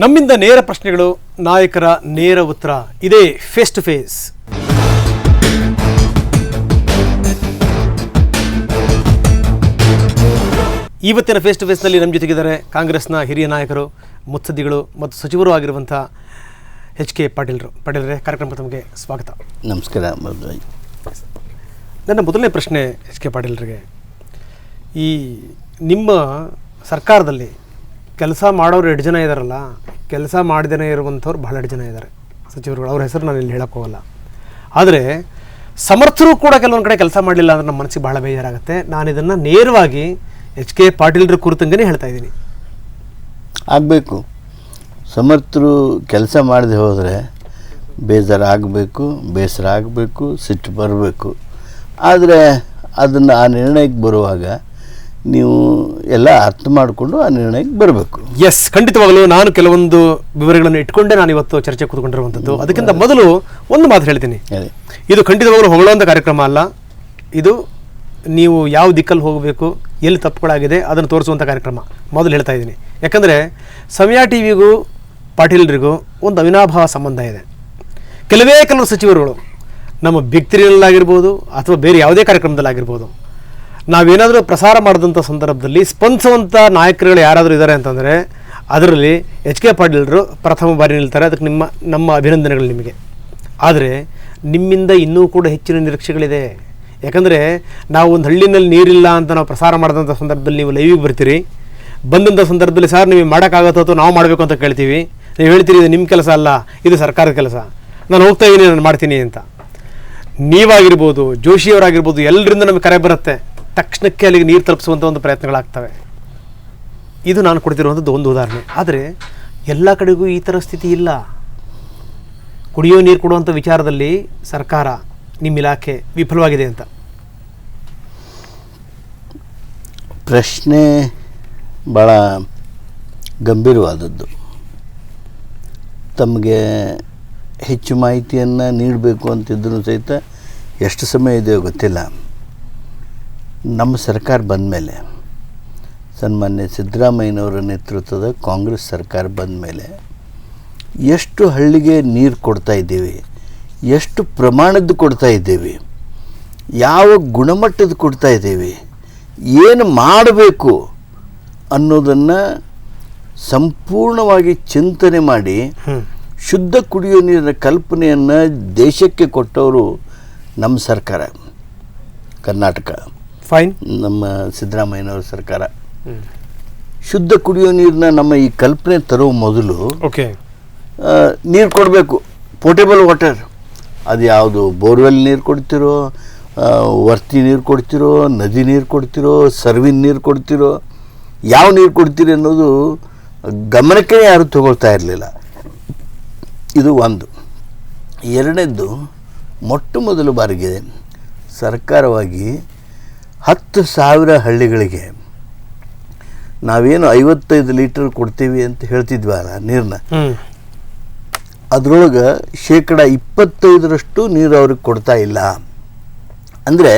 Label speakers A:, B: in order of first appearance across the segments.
A: ನಮ್ಮಿಂದ ನೇರ ಪ್ರಶ್ನೆಗಳು ನಾಯಕರ ನೇರ ಉತ್ತರ. ಇದೇ ಫೇಸ್ ಟು ಫೇಸ್ ಇವತ್ತಿನ ಫೇಸ್ ಟು ಫೇಸ್ನಲ್ಲಿ ನಮ್ಮ ಜೊತೆಗಿದ್ದಾರೆ ಕಾಂಗ್ರೆಸ್ನ ಹಿರಿಯ ನಾಯಕರು ಮುತ್ಸದ್ದಿಗಳು ಮತ್ತು ಸಚಿವರು ಆಗಿರುವಂಥ ಎಚ್ ಕೆ ಪಾಟೀಲ್ರು ಪಾಟೀಲ್ರೆ ಕಾರ್ಯಕ್ರಮಕ್ಕೆ ತಮಗೆ ಸ್ವಾಗತ.
B: ನಮಸ್ಕಾರ
A: ನನ್ನ ಮೊದಲನೇ ಪ್ರಶ್ನೆ ಎಚ್ ಕೆ ಪಾಟೀಲ್ರಿಗೆ ಈ ನಿಮ್ಮ ಸರ್ಕಾರದಲ್ಲಿ ಕೆಲಸ ಮಾಡೋರು ಎರಡು ಜನ ಇದ್ದಾರಲ್ಲ ಕೆಲಸ ಮಾಡದೇ ಇರುವಂಥವ್ರು ಬಹಳಷ್ಟು ಜನ ಇದ್ದಾರೆ. ಸಚಿವರುಗಳು, ಅವ್ರ ಹೆಸರು ನಾನು ಇಲ್ಲಿ ಹೇಳಕ್ಕೆ ಹೋಗಲ್ಲ. ಆದರೆ ಸಮರ್ಥರು ಕೂಡ ಕೆಲವೊಂದು ಕಡೆ ಕೆಲಸ ಮಾಡಲಿಲ್ಲ ಅಂದ್ರೆ ನಮ್ಮ ಮನಸ್ಸಿಗೆ ಬಹಳ ಬೇಜಾರಾಗುತ್ತೆ. ನಾನು ಇದನ್ನು ನೇರವಾಗಿ ಎಚ್ ಕೆ ಪಾಟೀಲ್ರ ಕುರಿತಂಗೆ ಹೇಳ್ತಾ ಇದ್ದೀನಿ.
B: ಆಗಬೇಕು. ಸಮರ್ಥರು ಕೆಲಸ ಮಾಡದೆ ಹೋದರೆ ಬೇಜಾರು ಆಗಬೇಕು, ಬೇಸರ ಆಗಬೇಕು, ಸಿಟ್ಟು ಬರಬೇಕು. ಆದರೆ ಅದನ್ನು ಆ ನಿರ್ಣಯಕ್ಕೆ ಬರುವಾಗ ನೀವು ಎಲ್ಲ ಅರ್ಥ ಮಾಡಿಕೊಂಡು ಆ ನಿರ್ಣಯಕ್ಕೆ ಬರಬೇಕು.
A: ಎಸ್ ಖಂಡಿತವಾಗಲೂ ನಾನು ಕೆಲವೊಂದು ವಿವರಗಳನ್ನು ಇಟ್ಕೊಂಡೇ ನಾನು ಇವತ್ತು ಚರ್ಚೆ ಕೂತ್ಕೊಂಡಿರುವಂಥದ್ದು. ಅದಕ್ಕಿಂತ ಮೊದಲು ಒಂದು ಮಾತು ಹೇಳ್ತೀನಿ
B: ಹೇಳಿ
A: ಇದು ಖಂಡಿತವಾಗಲೂ ಹೊಗಳುವಂಥ ಕಾರ್ಯಕ್ರಮ ಅಲ್ಲ. ಇದು ನೀವು ಯಾವ ದಿಕ್ಕಲ್ಲಿ ಹೋಗಬೇಕು ಎಲ್ಲಿ ತಪ್ಪುಗಳಾಗಿದೆ ಅದನ್ನು ತೋರಿಸುವಂಥ ಕಾರ್ಯಕ್ರಮ ಮೊದಲು ಹೇಳ್ತಾ ಇದ್ದೀನಿ. ಯಾಕಂದರೆ ಸಮಯ ಟಿ ವಿಗೂ ಪಾಟೀಲ್ರಿಗೂ ಒಂದು ಅವಿನಾಭಾವ ಸಂಬಂಧ ಇದೆ. ಕೆಲವೇ ಕೆಲವು ಸಚಿವರುಗಳು ನಮ್ಮ ಬಿಗ್ ತ್ರೀನಲ್ಲಾಗಿರ್ಬೋದು ಅಥವಾ ಬೇರೆ ಯಾವುದೇ ಕಾರ್ಯಕ್ರಮದಲ್ಲಾಗಿರ್ಬೋದು ನಾವೇನಾದರೂ ಪ್ರಸಾರ ಮಾಡಿದಂಥ ಸಂದರ್ಭದಲ್ಲಿ ಸ್ಪಂದಿಸುವಂಥ ನಾಯಕರುಗಳು ಯಾರಾದರೂ ಇದ್ದಾರೆ ಅಂತಂದರೆ ಅದರಲ್ಲಿ ಎಚ್ ಕೆ ಪಾಟೀಲ್ರು ಪ್ರಥಮ ಬಾರಿ ನಿಲ್ತಾರೆ. ಅದಕ್ಕೆ ನಿಮ್ಮ, ನಮ್ಮ ಅಭಿನಂದನೆಗಳು ನಿಮಗೆ. ಆದರೆ ನಿಮ್ಮಿಂದ ಇನ್ನೂ ಕೂಡ ಹೆಚ್ಚಿನ ನಿರೀಕ್ಷೆಗಳಿದೆ. ಯಾಕಂದರೆ ನಾವು ಒಂದು ಹಳ್ಳಿನಲ್ಲಿ ನೀರಿಲ್ಲ ಅಂತ ನಾವು ಪ್ರಸಾರ ಮಾಡಿದಂಥ ಸಂದರ್ಭದಲ್ಲಿ ನೀವು ಲೈವಿಗೆ ಬರ್ತೀರಿ. ಬಂದಂಥ ಸಂದರ್ಭದಲ್ಲಿ ಸರ್, ನೀವು ಮಾಡೋಕ್ಕಾಗತ್ತೋ ಅಥವಾ ನಾವು ಮಾಡಬೇಕು ಅಂತ ಕೇಳ್ತೀವಿ. ನೀವು ಹೇಳ್ತೀರಿ ಇದು ನಿಮ್ಮ ಕೆಲಸ ಅಲ್ಲ, ಇದು ಸರ್ಕಾರದ ಕೆಲಸ. ನಾನು ಹೋಗ್ತಾ ಇದ್ದೀನಿ ನಾನು ಮಾಡ್ತೀನಿ ಅಂತ. ನೀವಾಗಿರ್ಬೋದು, ಜೋಶಿಯವರಾಗಿರ್ಬೋದು ಎಲ್ಲರಿಂದ ನಮಗೆ ಕರೆ ಬರುತ್ತೆ. ತಕ್ಷಣಕ್ಕೆ ಅಲ್ಲಿಗೆ ನೀರು ತಲುಪಿಸುವಂಥ ಒಂದು ಪ್ರಯತ್ನಗಳಾಗ್ತವೆ. ಇದು ನಾನು ಕೊಡ್ತಿರುವಂಥದ್ದು ಒಂದು ಉದಾಹರಣೆ. ಆದರೆ ಎಲ್ಲ ಕಡೆಗೂ ಈ ಥರ ಸ್ಥಿತಿ ಇಲ್ಲ. ಕುಡಿಯೋ ನೀರು ಕೊಡುವಂಥ ವಿಚಾರದಲ್ಲಿ ಸರ್ಕಾರ ನಿಮ್ಮ ಇಲಾಖೆ ವಿಫಲವಾಗಿದೆ ಅಂತ.
B: ಪ್ರಶ್ನೆ ಭಾಳ ಗಂಭೀರವಾದದ್ದು. ತಮಗೆ ಹೆಚ್ಚು ಮಾಹಿತಿಯನ್ನು ನೀಡಬೇಕು ಅಂತಿದ್ರೂ ಸಹಿತ ಎಷ್ಟು ಸಮಯ ಇದೆಯೋ ಗೊತ್ತಿಲ್ಲ. ನಮ್ಮ ಸರ್ಕಾರ ಬಂದ ಮೇಲೆ ಸನ್ಮಾನ್ಯ ಸಿದ್ದರಾಮಯ್ಯನವರ ನೇತೃತ್ವದ ಕಾಂಗ್ರೆಸ್ ಸರ್ಕಾರ ಬಂದ ಮೇಲೆ ಎಷ್ಟು ಹಳ್ಳಿಗೆ ನೀರು ಕೊಡ್ತಾ ಇದ್ದೀವಿ ಎಷ್ಟು ಪ್ರಮಾಣದ್ದು ಕೊಡ್ತಾ ಇದ್ದೀವಿ ಯಾವ ಗುಣಮಟ್ಟದ ಕೊಡ್ತಾ ಇದ್ದೀವಿ ಏನು ಮಾಡಬೇಕು ಅನ್ನೋದನ್ನು ಸಂಪೂರ್ಣವಾಗಿ ಚಿಂತನೆ ಮಾಡಿ ಶುದ್ಧ ಕುಡಿಯೋ ನೀರಿನ ಕಲ್ಪನೆಯನ್ನು ದೇಶಕ್ಕೆ ಕೊಟ್ಟವರು ನಮ್ಮ ಸರ್ಕಾರ ಕರ್ನಾಟಕ.
A: ಫೈನ್
B: ನಮ್ಮ ಸಿದ್ದರಾಮಯ್ಯನವರ ಸರ್ಕಾರ. ಶುದ್ಧ ಕುಡಿಯೋ ನೀರನ್ನ ನಮ್ಮ ಈ ಕಲ್ಪನೆ ತರೋ ಮೊದಲು
A: ಓಕೆ
B: ನೀರು ಕೊಡಬೇಕು. ಪೋರ್ಟೇಬಲ್ ವಾಟರ್ ಅದು ಯಾವುದು ಬೋರ್ವೆಲ್ ನೀರು ಕೊಡ್ತಿರೋ ವರ್ತಿ ನೀರು ಕೊಡ್ತಿರೋ ನದಿ ನೀರು ಕೊಡ್ತಿರೋ ಸರ್ವಿನ ನೀರು ಕೊಡ್ತಿರೋ ಯಾವ ನೀರು ಕೊಡ್ತೀರಿ ಅನ್ನೋದು ಗಮನಕ್ಕೆ ಯಾರು ತಗೊಳ್ತಾ ಇರಲಿಲ್ಲ. ಇದು ಒಂದು. ಎರಡನೇದ್ದು ಮೊಟ್ಟ ಮೊದಲ ಬಾರಿಗೆ ಸರ್ಕಾರವಾಗಿ ಹತ್ತು ಸಾವಿರ ಹಳ್ಳಿಗಳಿಗೆ ನಾವೇನು ಐವತ್ತೈದು ಲೀಟರ್ ಕೊಡ್ತೀವಿ ಅಂತ ಹೇಳ್ತಿದ್ವಲ್ಲ ನೀರನ್ನ ಅದ್ರೊಳಗೆ ಶೇಕಡ ಇಪ್ಪತ್ತೈದರಷ್ಟು ನೀರು ಅವ್ರಿಗೆ ಕೊಡ್ತಾ ಇಲ್ಲ. ಅಂದರೆ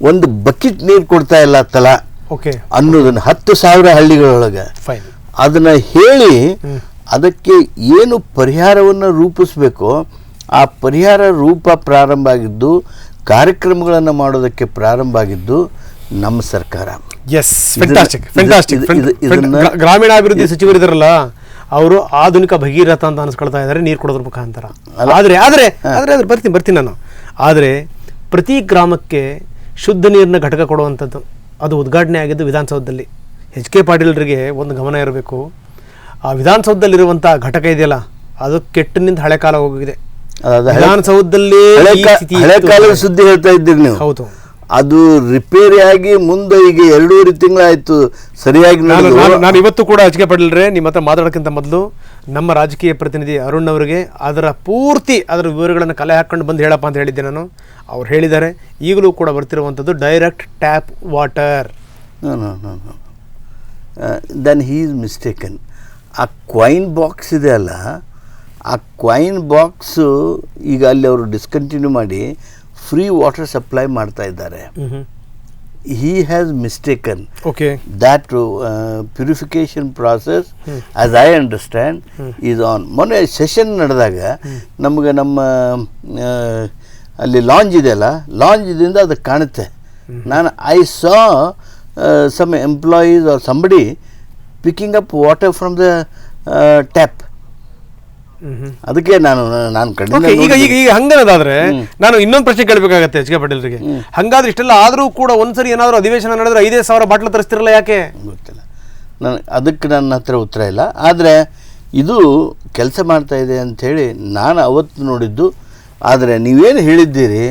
B: ಒಂದು ಬಕೆಟ್ ನೀರು ಕೊಡ್ತಾ ಇಲ್ಲ ತಲಾ
A: ಓಕೆ.
B: ಅನ್ನೋದನ್ನು ಹತ್ತು ಸಾವಿರ ಹಳ್ಳಿಗಳೊಳಗೆ. ಅದನ್ನು ಹೇಳಿ ಅದಕ್ಕೆ ಏನು ಪರಿಹಾರವನ್ನು ರೂಪಿಸಬೇಕು ಆ ಪರಿಹಾರ ರೂಪ ಪ್ರಾರಂಭ ಆಗಿದ್ದು ಕಾರ್ಯಕ್ರಮಗಳನ್ನು ಮಾಡೋದಕ್ಕೆ ಪ್ರಾರಂಭ ಆಗಿದ್ದು ನಮ್ಮ ಸರ್ಕಾರ.
A: ಎಸ್ ಫೆಂಟಾಸ್ಟಿಕ್ ಗ್ರಾಮೀಣಾಭಿವೃದ್ಧಿ ಸಚಿವರಿದಾರಲ್ಲ ಅವರು ಆಧುನಿಕ ಭಗೀರಥ ಅಂತ ಅನ್ಸ್ಕೊಳ್ತಾ ಇದ್ದಾರೆ ನೀರು ಕೊಡೋದ್ರ ಮುಖಾಂತರ. ಆದರೆ ಆದರೆ ಆದರೆ ಅದ್ರ ಬರ್ತೀನಿ ಬರ್ತೀನಿ ನಾನು. ಆದರೆ ಪ್ರತಿ ಗ್ರಾಮಕ್ಕೆ ಶುದ್ಧ ನೀರಿನ ಘಟಕ ಕೊಡುವಂಥದ್ದು ಅದು ಉದ್ಘಾಟನೆ ಆಗಿದ್ದು ವಿಧಾನಸೌಧದಲ್ಲಿ. ಎಚ್ ಕೆ ಪಾಟೀಲ್ರಿಗೆ ಒಂದು ಗಮನ ಇರಬೇಕು. ಆ ವಿಧಾನಸೌಧದಲ್ಲಿರುವಂಥ ಘಟಕ ಇದೆಯಲ್ಲ ಅದು ಕೆಟ್ಟನಿಂದ ಹಳೆ ಕಾಲ ಹೋಗಿದೆ. ವಿಧಾನಸೌಧದಲ್ಲಿ
B: ಹಳೆ. ಕಾಲದ ಸುದ್ದಿ ಹೇಳ್ತಾ ಇದ್ದೀರಿ ನೀವು.
A: ಹೌದು.
B: ಅದು ರಿಪೇರಿ ಆಗಿ ಮುಂದೆ ಈಗ ಎರಡೂವರೆ ತಿಂಗಳಾಯ್ತು. ಸರಿಯಾಗಿ
A: ನಾನು ಇವತ್ತು ಕೂಡ ಅಚ್ಚಿಗೆ ಪಡಲ್ರೆ ನಿಮ್ಮ ಹತ್ರ ಮಾತಾಡೋಕ್ಕಿಂತ ಮೊದಲು ನಮ್ಮ ರಾಜಕೀಯ ಪ್ರತಿನಿಧಿ ಅರುಣ್ ಅವರಿಗೆ ಅದರ ಪೂರ್ತಿ ಅದರ ವಿವರಗಳನ್ನು ಕಲೆ ಹಾಕೊಂಡು ಬಂದು ಹೇಳಪ್ಪ ಅಂತ ಹೇಳಿದ್ದೆ ನಾನು. ಅವ್ರು ಹೇಳಿದ್ದಾರೆ. ಈಗಲೂ ಕೂಡ ಬರ್ತಿರುವಂಥದ್ದು direct tap water
B: then he is mistaken ಆ ಕ್ವೈನ್ ಬಾಕ್ಸ್ ಇದೆ ಅಲ್ಲ ಆ ಕ್ವೈನ್ ಬಾಕ್ಸು ಈಗ ಅಲ್ಲಿ ಅವರು ಡಿಸ್ಕಂಟಿನ್ಯೂ ಮಾಡಿ ಫ್ರೀ ವಾಟರ್ ಸಪ್ಲೈ ಮಾಡ್ತಾ ಇದ್ದಾರೆ. he has mistaken
A: okay
B: that purification process as I understand is on. ಮೊನ್ನೆ ಸೆಷನ್ ನಡೆದಾಗ ನಮಗೆ ನಮ್ಮ ಅಲ್ಲಿ ಲಾಂಜ್ ಇದೆಯಲ್ಲ ಲಾಂಜ್ ಇದರಿಂದ ಅದು ಕಾಣುತ್ತೆ. ನಾನು I saw some employees are somebody picking up water from the tap ಅದಕ್ಕೆ ನಾನು ನಾನು ಕಡಿಮೆ
A: ಈಗ ಈಗ ಈಗ ಹಂಗನದಾದ್ರೆ ನಾನು ಇನ್ನೊಂದು ಪ್ರಶ್ನೆ ಕೇಳಬೇಕಾಗತ್ತೆ ಎಚ್ ಕೆ ಪಾಟೀಲ್ರಿಗೆ. ಹಂಗಾದ್ರೆ ಇಷ್ಟೆಲ್ಲ ಆದರೂ ಕೂಡ ಒಂದ್ಸರಿ ಏನಾದರೂ ಅಧಿವೇಶನ ನಡೆದ್ರೆ ಐದೇ ಸಾವಿರ ಬಾಟ್ಲು ತರಿಸ್ತಿರಲ್ಲ ಯಾಕೆ?
B: ಗೊತ್ತಿಲ್ಲ. ನಾನು ಅದಕ್ಕೆ ನನ್ನ ಹತ್ರ ಉತ್ತರ ಇಲ್ಲ. ಆದರೆ ಇದು ಕೆಲಸ ಮಾಡ್ತಾ ಇದೆ ಅಂತ ಹೇಳಿ ನಾನು ಅವತ್ತು ನೋಡಿದ್ದು. ಆದರೆ ನೀವೇನು ಹೇಳಿದ್ದೀರಿ?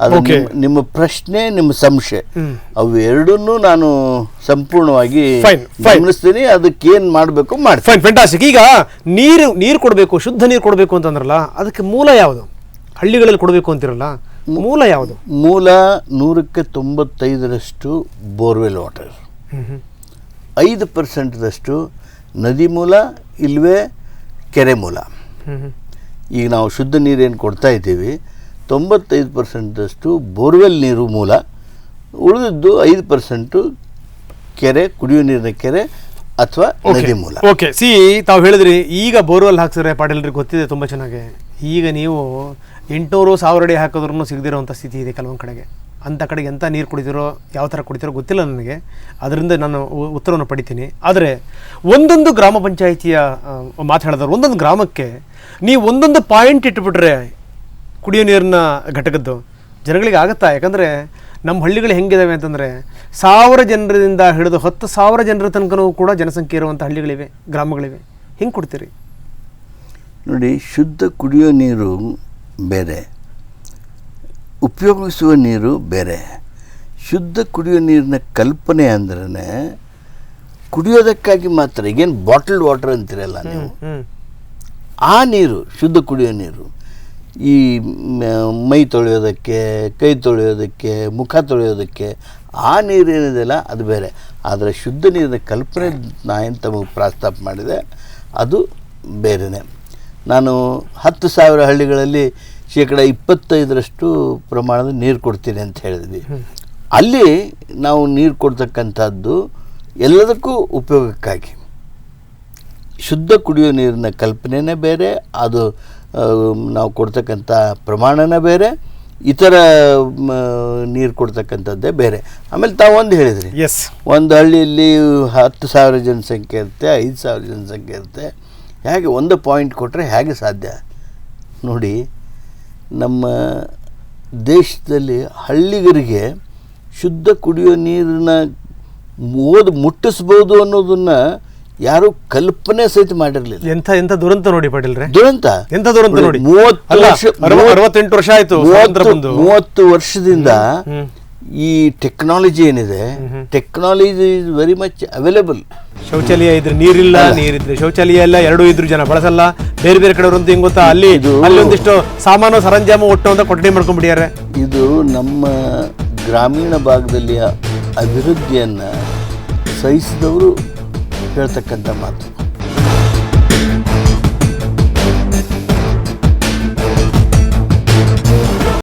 B: ಅದು ನಿಮ್ಮ- ನಿಮ್ಮ ಪ್ರಶ್ನೆ ನಿಮ್ಮ ಸಂಶಯ. ಅವು ಎರಡನ್ನೂ ನಾನು ಸಂಪೂರ್ಣವಾಗಿ
A: Fine, fine.
B: ಗಮನಿಸ್ತೀನಿ. ಅದಕ್ಕೆ ಏನ್ ಮಾಡಬೇಕು ಮಾಡಿ
A: ಫೈನ್ ಫೆಂಟಾಸ್ಟಿಕ್ ಈಗ ನೀರು ನೀರು ಕೊಡಬೇಕು ಶುದ್ಧ ನೀರು ಕೊಡಬೇಕು ಅಂತಂದ್ರಲ್ಲ ಅದಕ್ಕೆ ಮೂಲ ಯಾವುದು? ಹಳ್ಳಿಗಳಲ್ಲಿ ಕೊಡಬೇಕು ಅಂತಿರಲ್ಲ ಮೂಲ ಯಾವುದು?
B: ಮೂಲ ನೂರಕ್ಕೆ ತೊಂಬತ್ತೈದರಷ್ಟು ಬೋರ್ವೆಲ್ ವಾಟರ್. ಐದು ಪರ್ಸೆಂಟ್ದಷ್ಟು ನದಿ ಮೂಲ ಇಲ್ವೇ ಕೆರೆ ಮೂಲ. ಈಗ ನಾವು ಶುದ್ಧ ನೀರೇನು ಕೊಡ್ತಾ ಇದ್ದೀವಿ ತೊಂಬತ್ತೈದು ಪರ್ಸೆಂಟಷ್ಟು ಬೋರ್ವೆಲ್ ನೀರು ಮೂಲ. ಉಳಿದಿದ್ದು ಐದು ಪರ್ಸೆಂಟು ಕೆರೆ ಕುಡಿಯುವ ನೀರಿನ ಕೆರೆ ಅಥವಾ ನದಿ ಮೂಲ.
A: ಓಕೆ ಸಿ ತಾವು ಹೇಳಿದ್ರಿ ಈಗ ಬೋರ್ವೆಲ್ ಹಾಕ್ಸಿದ್ರೆ ಪಾಟೀಲ್ರಿಗೆ ಗೊತ್ತಿದೆ ತುಂಬ ಚೆನ್ನಾಗಿ. ಈಗ ನೀವು ಎಂಟುನೂರು ಸಾವಿರ ಅಡಿ ಹಾಕಿದ್ರೂ ಸಿಗದಿರುವಂಥ ಸ್ಥಿತಿ ಇದೆ ಕೆಲವೊಂದು ಕಡೆಗೆ. ಅಂಥ ಕಡೆಗೆ ಎಂಥ ನೀರು ಕುಡಿದಿರೋ ಯಾವ ಥರ ಕುಡಿತಿರೋ ಗೊತ್ತಿಲ್ಲ ನನಗೆ. ಅದರಿಂದ ನಾನು ಉತ್ತರವನ್ನು ಪಡಿತೀನಿ. ಆದರೆ ಒಂದೊಂದು ಗ್ರಾಮ ಪಂಚಾಯಿತಿಯ ಮಾತು ಹೇಳಿದವರು ಒಂದೊಂದು ಗ್ರಾಮಕ್ಕೆ ನೀವು ಒಂದೊಂದು ಪಾಯಿಂಟ್ ಇಟ್ಬಿಟ್ರೆ ಕುಡಿಯೋ ನೀರಿನ ಘಟಕದ್ದು. ಜನಗಳಿಗೆ ಆಗುತ್ತಾ? ಯಾಕಂದರೆ ನಮ್ಮ ಹಳ್ಳಿಗಳು ಹೆಂಗಿದಾವೆ ಅಂತಂದರೆ ಸಾವಿರ ಜನರಿಂದ ಹಿಡಿದು ಹತ್ತು ಸಾವಿರ ಜನರ ತನಕನೂ ಕೂಡ ಜನಸಂಖ್ಯೆ ಇರುವಂಥ ಹಳ್ಳಿಗಳಿವೆ ಗ್ರಾಮಗಳಿವೆ. ಹೆಂಗೆ ಕೊಡ್ತೀರಿ?
B: ನೋಡಿ ಶುದ್ಧ ಕುಡಿಯೋ ನೀರು ಬೇರೆ ಉಪಯೋಗಿಸುವ ನೀರು ಬೇರೆ. ಶುದ್ಧ ಕುಡಿಯೋ ನೀರಿನ ಕಲ್ಪನೆ ಅಂದ್ರೆ ಕುಡಿಯೋದಕ್ಕಾಗಿ ಮಾತ್ರ ಈಗೇನು ಬಾಟಲ್ಡ್ ವಾಟರ್ ಅಂತಿರಲ್ಲ ನೀವು. ಆ ನೀರು ಶುದ್ಧ ಕುಡಿಯೋ ನೀರು. ಈ ಮೈ ತೊಳೆಯೋದಕ್ಕೆ ಕೈ ತೊಳೆಯೋದಕ್ಕೆ ಮುಖ ತೊಳೆಯೋದಕ್ಕೆ ಆ ನೀರೇನಿದೆಯಲ್ಲ ಅದು ಬೇರೆ. ಆದರೆ ಶುದ್ಧ ನೀರಿನ ಕಲ್ಪನೆ ನಾನು ತಮಗೆ ಪ್ರಸ್ತಾಪ ಮಾಡಿದೆ ಅದು ಬೇರೆಯೇ ನಾನು ಹತ್ತು ಸಾವಿರ ಹಳ್ಳಿಗಳಲ್ಲಿ ಶೇಕಡ ಇಪ್ಪತ್ತೈದರಷ್ಟು ಪ್ರಮಾಣದ ನೀರು ಕೊಡ್ತೀನಿ ಅಂತ ಹೇಳಿದ್ವಿ. ಅಲ್ಲಿ ನಾವು ನೀರು ಕೊಡ್ತಕ್ಕಂಥದ್ದು ಎಲ್ಲದಕ್ಕೂ ಉಪಯೋಗಕ್ಕಾಗಿ. ಶುದ್ಧ ಕುಡಿಯೋ ನೀರಿನ ಕಲ್ಪನೆನೇ ಬೇರೆ ಅದು ನಾವು ಕೊಡ್ತಕ್ಕಂಥ ಪ್ರಮಾಣನ ಬೇರೆ ಇತರ ನೀರು ಕೊಡ್ತಕ್ಕಂಥದ್ದೇ ಬೇರೆ. ಆಮೇಲೆ ತಾವು ಒಂದು ಹೇಳಿದ್ರಿ.
A: ಎಸ್
B: ಒಂದು ಹಳ್ಳಿಯಲ್ಲಿ ಹತ್ತು ಸಾವಿರ ಜನಸಂಖ್ಯೆ ಇರುತ್ತೆ ಐದು ಸಾವಿರ ಜನಸಂಖ್ಯೆ ಇರುತ್ತೆ. ಹೇಗೆ ಒಂದು ಪಾಯಿಂಟ್ ಕೊಟ್ಟರೆ ಹೇಗೆ ಸಾಧ್ಯ? ನೋಡಿ ನಮ್ಮ ದೇಶದಲ್ಲಿ ಹಳ್ಳಿಗರಿಗೆ ಶುದ್ಧ ಕುಡಿಯೋ ನೀರನ್ನ ಓದು ಮುಟ್ಟಿಸ್ಬೋದು ಅನ್ನೋದನ್ನ ಯಾರೂ ಕಲ್ಪನೆ ಸಹಿತ ಮಾಡಿರಲಿಲ್ಲ.
A: ಎಂಥ ಎಂಥ ದುರಂತ ನೋಡಿ ಪಾಟೀಲ್ರೆ.
B: ದುರಂತ?
A: ಎಂಥ ದುರಂತ ನೋಡಿ
B: ಮೂವತ್ತು ವರ್ಷ
A: ಅರವತ್ತೆಂಟು ವರ್ಷ ಆಯ್ತು
B: ಮೂವತ್ತು ವರ್ಷದಿಂದ ಈ ಟೆಕ್ನಾಲಜಿ ಏನಿದೆ technology is very much available
A: ಶೌಚಾಲಯ ಇದ್ರೆ ನೀರಿಲ್ಲ ನೀರಿದ್ರೆ ಶೌಚಾಲಯ ಇಲ್ಲ ಎರಡು ಇದ್ರು ಜನ ಬಳಸಲ್ಲ. ಬೇರೆ ಬೇರೆ ಕಡೆಯವ್ರಂತೂ ಹಿಂಗೆ ಗೊತ್ತಾ? ಅಲ್ಲಿ
B: ಇದು-
A: ಅಲ್ಲಿ ಒಂದಿಷ್ಟು ಸಾಮಾನು ಸರಂಜಾಮು ಒಟ್ಟು ಅಂತ ಕೊಠಡಿ ಮಾಡ್ಕೊಂಡ್ಬಿಟ್ಟಿದ್ದಾರೆ.
B: ಇದು ನಮ್ಮ ಗ್ರಾಮೀಣ ಭಾಗದಲ್ಲಿ ಅಭಿವೃದ್ಧಿಯನ್ನು ಸಹಿಸಿದವರು ಹೇಳ್ತಕ್ಕಂಥ ಮಾತು